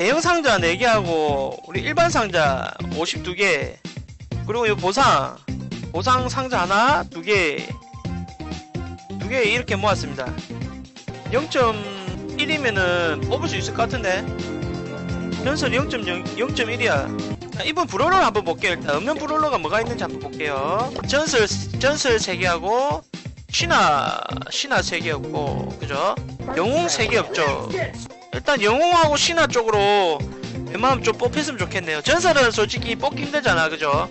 대형 상자 4개하고 우리 일반 상자 52개. 그리고 이 보상 보상 상자 하나 2개 2개 이렇게 모았습니다. 0.1이면은 뽑을 수 있을 것 같은데? 전설 0.0, 0.1이야. 이번 브롤러 한번 볼게요. 일단 없는 브롤러가 뭐가 있는지 한번 볼게요. 전설 전설 3개하고 신화 신화 3개였고 그죠? 영웅 3개 없죠 일단 영웅하고 신화 쪽으로 웬만하면 좀 뽑혔으면 좋겠네요. 전설은 솔직히 뽑기 힘들잖아 그죠?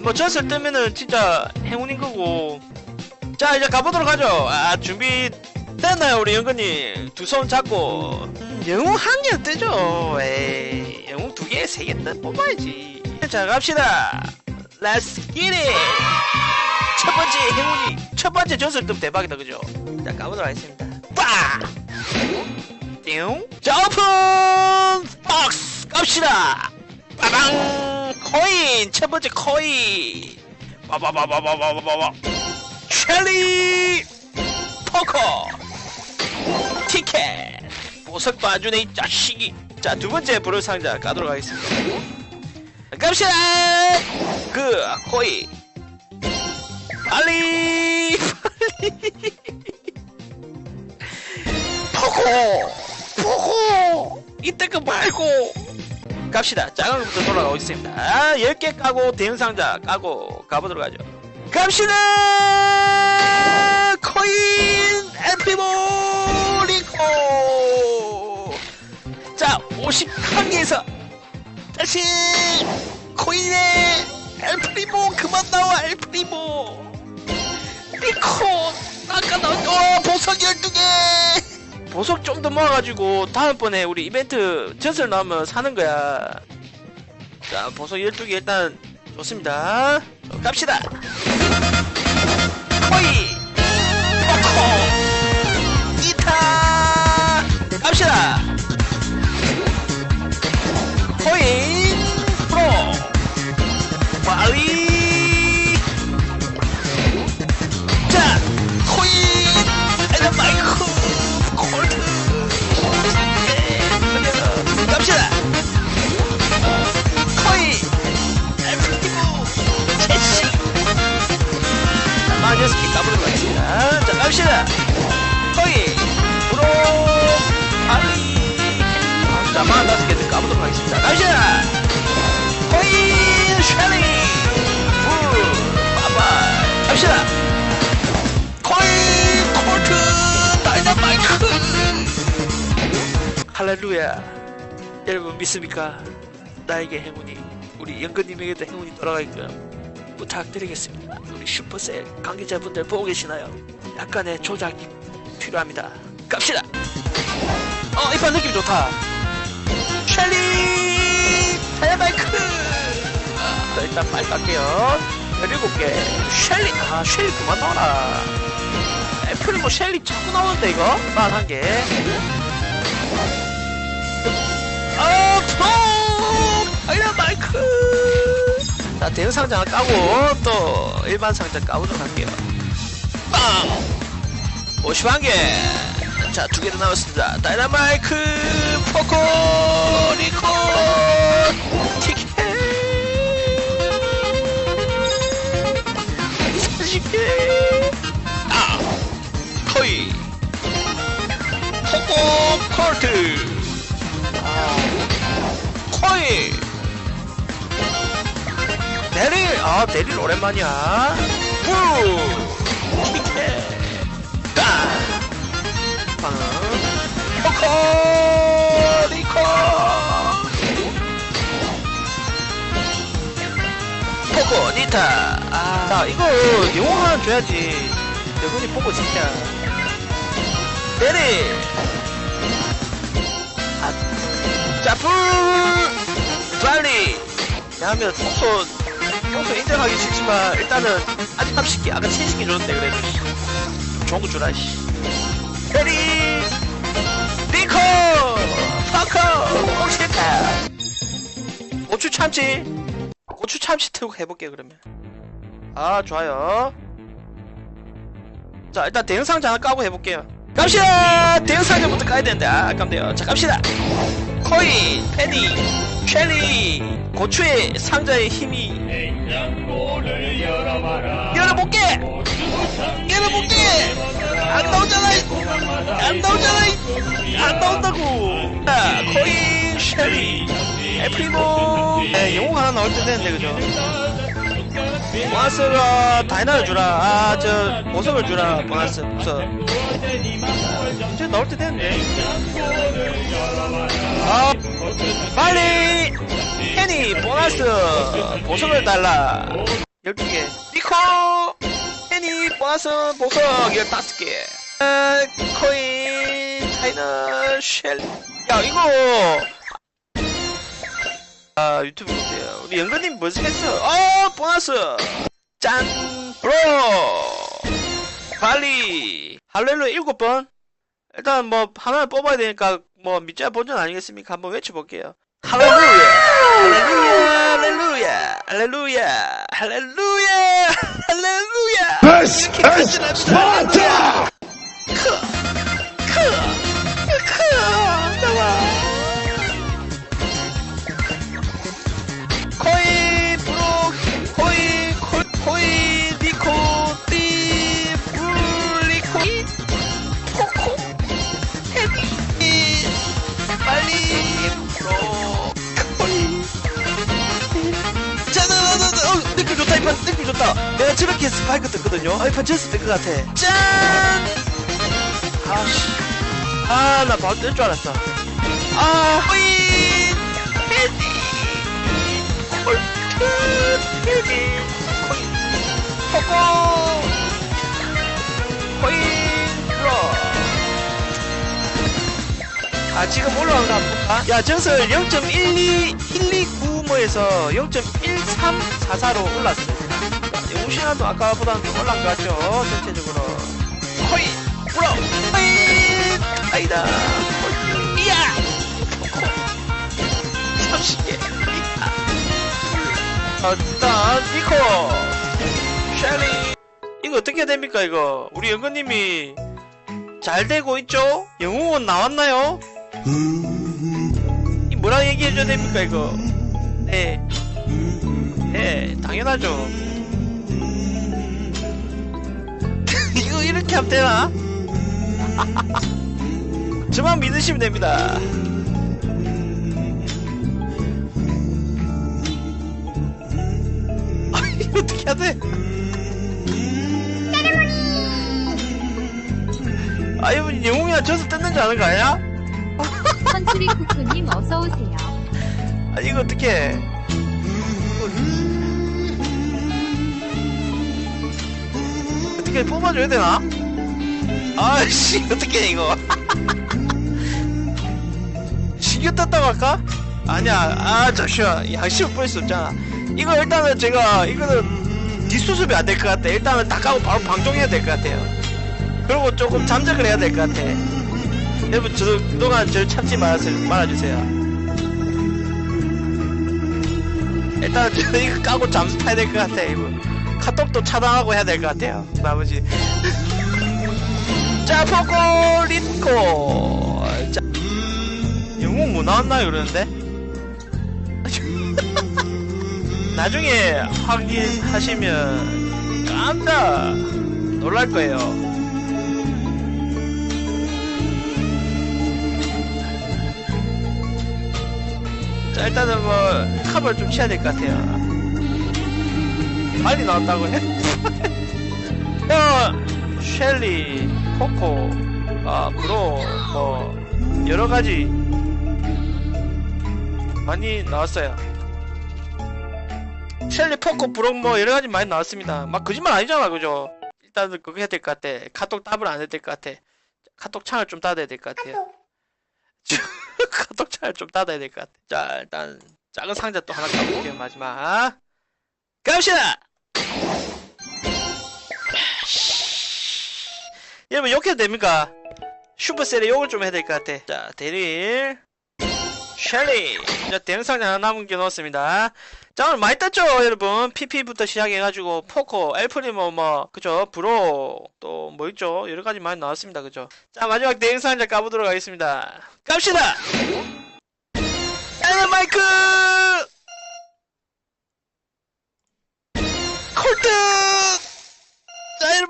뭐 전설 뜨면은 진짜 행운인 거고. 자 이제 가보도록 하죠. 아 준비 됐나요 우리 연근님? 두 손 잡고. 음, 영웅 한 개 뜨죠. 에이 영웅 두 개 세 개 뜨 뽑아야지. 자 갑시다. Let's get it. 첫 번째 행운이 첫 번째 전설 뜨면 대박이다 그죠? 자 가보도록 하겠습니다. 빠 띵. 자 오픈 박스 갑시다. 빠방. 코인. 첫 번째 코인. 빠바바바바바바바. 첼리 포커. 티켓. 보석 봐주네 이 자식이. 자 두 번째 브롤 상자 가도록 하겠습니다. 갑시다. 그 코인. 빨리 빨리. 포코 이때 그 말고. 갑시다. 작은 것부터 돌아가 고 있습니다. 아, 10개 까고 대형 상자 까고 가보도록 하죠. 갑시다! 코인 엠피모 리코! 자 51개에서 다시 코인의 엘프리모 그만 나와 엘프리모. 리코 아까 나온 어 보석 12개 보석 좀 더 모아가지고 다음번에 우리 이벤트 전설 나오면 사는 거야. 자 보석 12개 일단 좋습니다. 어, 갑시다. 포코 이타! 갑시다 할렐루야. 여러분 믿습니까? 나에게 행운이 우리 연근님에게도 행운이 돌아가게끔 부탁드리겠습니다. 우리 슈퍼셀 관계자분들 보고 계시나요? 약간의 조작이 필요합니다. 갑시다! 어 이판 느낌 좋다. 셸리 다이너마이크! 자, 일단 빨리 갈게요. 17개. 셸리! 아 셸리 그만 나와라. 애플이 뭐 셸리 자꾸 나오는데 이거? 만한개 아 프로 아이라 마이크! 자 대형 상자 까고 또 일반 상자 까보도록 할게요. 빵! 51개! 자 두 개도 나왔습니다. 다이나마이크 포코 리코 데릴 오랜만이야. 우 티켓 딱빵 포코 리코 포코 니타. 아, 자 이거 영웅 하나 줘야지. 여군이 보고 진짜. 데릴 아, 자풀. 빨리. 야하면 평소 평소 인정하기 싫지만 일단은 아직 30개 아까 70개 줬는데 그래도 좋은 거 주라 씨. 페리! 리코 파커! 옥시카 고추 참치. 고추 참치 틀고 해볼게 그러면. 아 좋아요. 자 일단 대형 상자 하나 까고 해볼게요. 갑시다! 대형 상자부터 까야 되는데. 아 아깝네요. 자 갑시다. 코인, 페니, 쉘리, 고추의 상자의 힘이 냉장고를 열어볼게! 열어볼게! 안 나오잖아! 안 나오잖아! 안 나온다고! 자, 코인, 쉘리, 에프리모, 네, 영웅 하나 때 되는데, 그죠? 보너스가 다이나를 주라. 아, 저, 보석을 주라. 보너스, 보석. 이제 나올 때 됐는데. 아, 빨리! 보너스! 보석을 달라. 12개. 니코! 해니, 보너스, 보석 15개. 아, 코인, 다이나, 쉘. 야, 이거! 아, 유튜브 보세요. 우리 영근님 벌써 했어. 어, 보너스! 짠! 브로! 빨리! 할렐루야 일곱 번? 일단 뭐, 하나를 뽑아야 되니까, 뭐, 밑자 버전 아니겠습니까? 한번 외쳐볼게요. 할렐루야! Hallelujah! Hallelujah! Hallelujah! Hallelujah! This is Sparta! 느낌 좋다 이판 느낌 좋다. 내가 저렇게 스파이크 떴거든요. 아 이판 졌을 때것 같아. 짠! 아씨. 아나 바로 뜰 줄 알았어. 아 헤비 콜트 헤비 코인 포코 코인 브로 아 지금 올라간 거 한번 볼까? 야 정설 0.12 129모에서 0.1344로 올랐어요 영웅신화도 아까보다는 좀 같죠? 전체적으로. 코인 브로 코인 아이다. 이야! 포코 30개. 일단 니코! 쉘리! 이거 어떻게 됩니까 이거? 우리 연구님이 잘 되고 있죠? 영웅은 나왔나요? 이 뭐라 얘기해줘야 됩니까 이거? 네. 네 당연하죠 하면 되나? 저만 믿으시면 됩니다 아, 이거 어떻게 해야 돼? 아, 이분 영웅이야 져서 뜯는 줄 아는 거 아니야? 선수리 쿠쿠님 어서 오세요. 아, 이거 어떻게 어떻게 뽑아줘야 되나? 아씨, 어떻게 이거? 신경 떴다고 할까? 아니야, 아, 잠시만. 양심을 뿌릴 수 없잖아. 이거 일단은 제가, 이거는 뒷수습이 안 될 것 같아. 일단은 다 까고 바로 방종해야 될 것 같아요. 그리고 조금 잠적을 해야 될 것 같아. 여러분, 저, 그동안 저를 참지 말아주세요. 말아주세요. 일단 저 이거 까고 잠수 타야 될 것 같아. 이거. 카톡도 차단하고 해야 될 것 같아요. 나머지. 자, 포코 리코. 자, 영웅 뭐 나왔나요? 그러는데? 나중에 확인하시면 깜짝 놀랄 거예요. 자, 일단은 뭐, 컵을 좀 치야 될 것 같아요. 빨리 나왔다고 해? 어, 셸리, 코코, 아, 브로, 뭐, 여러 가지 많이 나왔어요. 셸리, 포코, 브로, 뭐, 여러 가지 많이 나왔습니다. 막 거짓말 아니잖아, 그죠? 일단은 그거 해야 될 것 같아. 카톡 답을 안 해야 될 것 같아. 카톡 창을 좀 닫아야 될 것 같아요. 카톡 창을 좀 닫아야 될 것 같아. 자, 일단, 작은 상자 또 하나 까볼게요, 마지막. 갑시다! 여러분 욕해도 됩니까? 슈퍼셀에 욕을 좀 해야 될 것 같아. 자 대릴 셸리. 자 대형상자 하나 넣었습니다. 자 오늘 많이 땄죠 여러분? PP부터 시작해가지고 포코 엘프리모 뭐 그죠? 브로 또 뭐 있죠? 여러가지 많이 나왔습니다 그죠? 자 마지막 대형상자 까보도록 하겠습니다. 갑시다! 마이크! 콜트!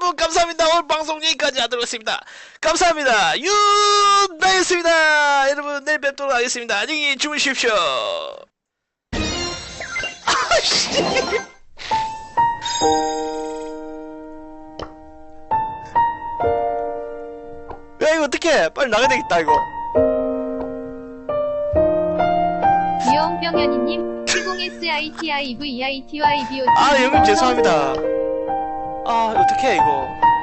자, 여러분, 감사합니다. 오늘 방송 여기까지 하도록 하겠습니다. 감사합니다. 유, 나였습니다. 여러분, 내일 뵙도록 하겠습니다. 안녕히 주무십시오. 아씨. 야, 이거 어떡해. 빨리 나가야 되겠다, 이거. 미영병현이님 70SITIVEITYBOT 아, 형님 죄송합니다. 아, 어떡해, 이거.